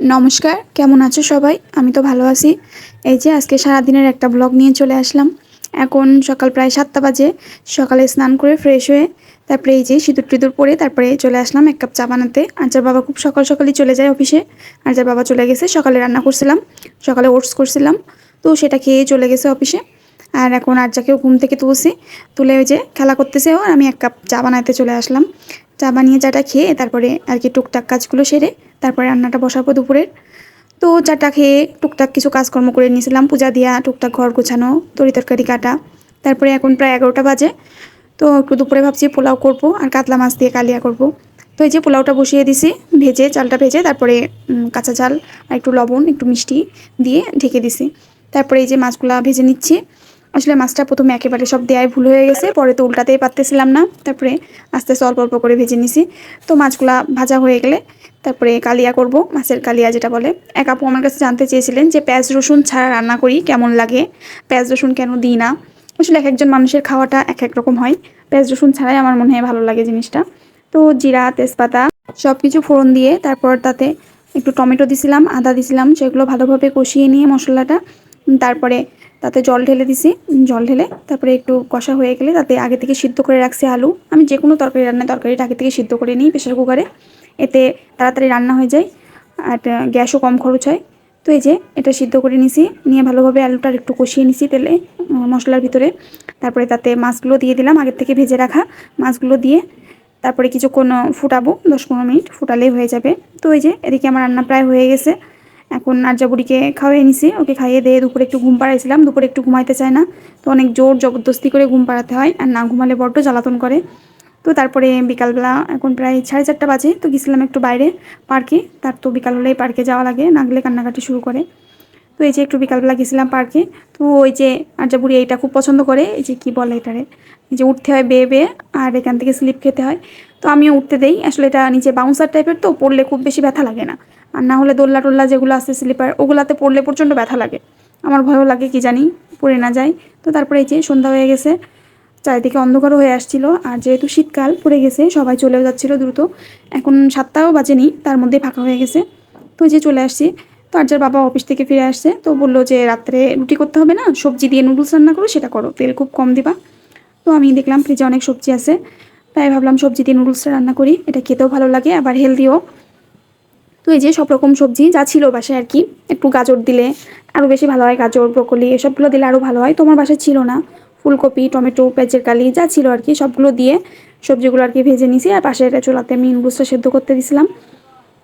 নমস্কার, কেমন আছো সবাই? আমি তো ভালো আছি। এই যে আজকে সারাদিনের একটা ব্লগ নিয়ে চলে আসলাম। এখন সকাল প্রায় সাতটা বাজে। সকালে স্নান করে ফ্রেশ হয়ে তারপরে এই যে সিঁদুর টিঁদুর পরে তারপরে চলে আসলাম এক কাপ চা বানাতে। আর যার বাবা খুব সকাল সকালই চলে যায় অফিসে আর যার বাবা চলে গেছে, সকালে রান্না করছিলাম। সকালে ওটস করছিলাম। তো সেটা খেয়ে চলে গেছে অফিসে আর এখন আর যাকেও ঘুম থেকে তুলছি। তুলে ওই যে খেলা করতেছে আর আমি এক কাপ চা বানাতে চলে আসলাম। চা বানিয়ে চাটা খেয়ে তারপরে আর কি টুকটাক কাজগুলো সেরে তারপরে রান্নাটা বসাবো দুপুরের। তো চাটা খেয়ে টুকটাক কিছু কাজকর্ম করে নিয়েছিলাম, পূজা দিয়া, টুকটাক ঘর গোছানো, তরি তরকারি কাটা। তারপরে এখন প্রায় এগারোটা বাজে, তো একটু দুপুরে ভাবছি পোলাও করব আর কাতলা মাছ দিয়ে কালিয়া করব। তো এই যে পোলাওটা বসিয়ে দিছি, ভেজে, চালটা ভেজে তারপরে কাঁচা চাল আর একটু লবণ, একটু মিষ্টি দিয়ে ঢেকে দিছি। তারপরে এই যে মাছগুলা ভেজে নিচ্ছি আসলে মাছটা প্রথমে একেবারে সব দেয়াই ভুল হয়ে গেছে, পরে তো উল্টাতেই পারতেছিলাম না। তারপরে আস্তে আস্তে অল্প অল্প করে ভেজে নিছি। তো মাছগুলা ভাজা হয়ে গেলে তারপরে কালিয়া করব, মাছের কালিয়া যেটা বলে। এক আপু আমার কাছে জানতে চেয়েছিলেন যে পেঁয়াজ রসুন ছাড়া রান্না করি কেমন লাগে? পেঁয়াজ রসুন কেন দিই না? আসলে এক একজন মানুষের খাওয়াটা এক এক রকম হয়। পেঁয়াজ রসুন ছাড়াই আমার মনে হয় ভালো লাগে জিনিসটা। তো জিরা, তেজপাতা সব কিছু ফোড়ন দিয়ে তারপর তাতে একটু টমেটো দিছিলাম, আদা দিছিলাম, সেগুলো ভালোভাবে কষিয়ে নিয়ে মশলাটা তারপরে তাতে জল ঢেলে দিছি জল ঢেলে, তারপরে একটু কষা হয়ে গেলে তাতে আগে থেকে সিদ্ধ করে রাখছি আলু। আমি যে কোনো তরকারি রান্নায় তরকারিটা আগে থেকে সিদ্ধ করে নিই প্রেশার কুকারে, এতে তাড়াতাড়ি রান্না হয়ে যায় আর গ্যাসও কম খরচ হয়। তো এই যে, এটা সিদ্ধ করে নিছি, নিয়ে ভালোভাবে আলুটা একটু কষিয়ে নিছি তেলে মশলার ভিতরে। তারপরে তাতে মাছগুলো দিয়ে দিলাম, আগের থেকে ভেজে রাখা মাছগুলো দিয়ে। তারপরে কিছুক্ষণ ফুটাবো, দশ পনেরো মিনিট, ফুটালেই হয়ে যাবে। তো এই যে, এদিকে আমার রান্না প্রায় হয়ে গেছে। এখন নার্জা বুড়িকে খাওয়াই নিছি। ওকে খাইয়ে দিয়ে দুপুরে একটু ঘুম পাড়াইছিলাম, দুপুরে একটু ঘুমাইতে চায় না। তো অনেক জোর জবরদস্তি করে ঘুম পাড়াতে হয় আর না ঘুমালে বড্ড জ্বালাতন করে। তো তারপরে বিকালবেলা এখন প্রায় সাড়ে চারটা বাজে, তো গেছিলাম একটু বাইরে পার্কে। তার তো বিকাল হলেই পার্কে যাওয়া লাগে, না গেলে কান্নাকাটি শুরু করে। তো এই যে একটু বিকালবেলা গেছিলাম পার্কে, তো ওই যে আর্যা বুড়ি এইটা খুব পছন্দ করে, এই যে কী বলে এটারে, এই যে উঠতে হয় বেয়ে বেয়ে আর এখান থেকে স্লিপ খেতে হয়। তো আমিও উঠতে দেই। আসলে এটা নিচে বাউন্সার টাইপের তো, পড়লে খুব বেশি ব্যথা লাগে না। আর না হলে দোল্লা টোল্লা যেগুলো আছে স্লিপার ওগুলাতে পড়লে প্রচণ্ড ব্যথা লাগে। আমার ভয়ও লাগে, কি জানি, পড়ে না যায়। তো তারপরে এই যে সন্ধ্যা হয়ে গেছে, চারিদিকে অন্ধকারও হয়ে আসছিল। আর যেহেতু শীতকাল, পড়ে গেছে, সবাই চলেও যাচ্ছিল দ্রুত। এখন সাতটাও বাজেনি, তার মধ্যে ফাঁকা হয়ে গেছে। তো যে চলে আসছি। তো আর যার বাবা অফিস থেকে ফিরে আসছে, তো বলল যে রাত্রে রুটি করতে হবে না, সবজি দিয়ে নুডলস রান্না করো, সেটা করো, তেল খুব কম দিবা। তো আমি দেখলাম ফ্রিজে অনেক সবজি আছে। তাই ভাবলাম সবজি দিয়ে নুডলসটা রান্না করি। এটা খেতেও ভালো লাগে, আবার হেলদিও তো এই যে সব রকম সবজি, যা ছিল বাসায় আর কি, একটু গাজর দিলে আরও বেশি ভালো হয়, গাজর ব্রকলি এসবগুলো দিলে আরও ভালো হয়। তোমার বাসায় ছিল না। ফুলকপি, টমেটো পেঁচের কালি, যা ছিল আর কি, সবগুলো দিয়ে সবজিগুলো আর কি ভেজে নিছি। আর পাশে একটা চুলাতে আমি নুডলসটা সেদ্ধ করতে দিছিলাম।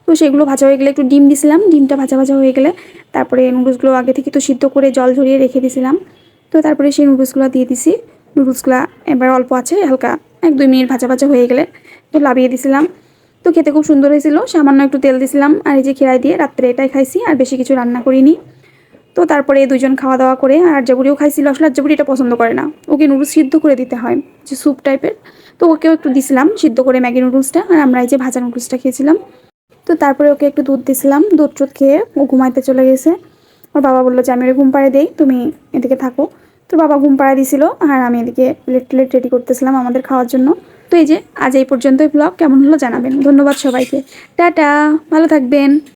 তো সেগুলো ভাজা হয়ে গেলে একটু ডিম দিছিলাম। ডিমটা ভাজা ভাজা হয়ে গেলে তারপরে নুডলসগুলো আগে থেকে তো সিদ্ধ করে জল ঝরিয়ে রেখে দিছিলাম। তো তারপরে সেই নুডলসগুলো দিয়ে দিছি। নুডলসগুলো এবার অল্প আছে, হালকা এক দুই মিনিট ভাজা ভাজা হয়ে গেলে তো লাভিয়ে দিছিলাম। তো খেতে খুব সুন্দর হয়েছিল, সামান্য একটু তেল দিছিলাম। আর এই যে খেরাই দিয়ে রাত্রে এটাই খাইছি, আর বেশি কিছু রান্না করিনি। তো তারপরে দুজন খাওয়া দাওয়া করে আর জাবুড়িও খাইছিল। আসলে জাবুড়ি এটা পছন্দ করে না। ওকে নুডলস সিদ্ধ করে দিতে হয়, যে স্যুপ টাইপের তো ওকেও একটু দিছিলাম, সিদ্ধ করে ম্যাগি নুডলসটা। আর আমরা এই যে ভাজা নুডলসটা খেয়েছিলাম। তো তারপরে ওকে একটু দুধ দিছিলাম। দুধ টুধ খেয়ে ও ঘুমাইতে চলে গেছে। ওর বাবা বলল যে, আমি ওরে ঘুম পাড়ে দেই, তুমি এদিকে থাকো। তো বাবা ঘুম পাড়া দিছিল, আর আমি এদিকে প্লেট প্লেট রেডি করতেছিলাম আমাদের খাওয়ার জন্য। তো এই যে, আজ এই পর্যন্তই ব্লগ কেমন হলো জানাবেন। ধন্যবাদ সবাইকে। টাটা, ভালো থাকবেন।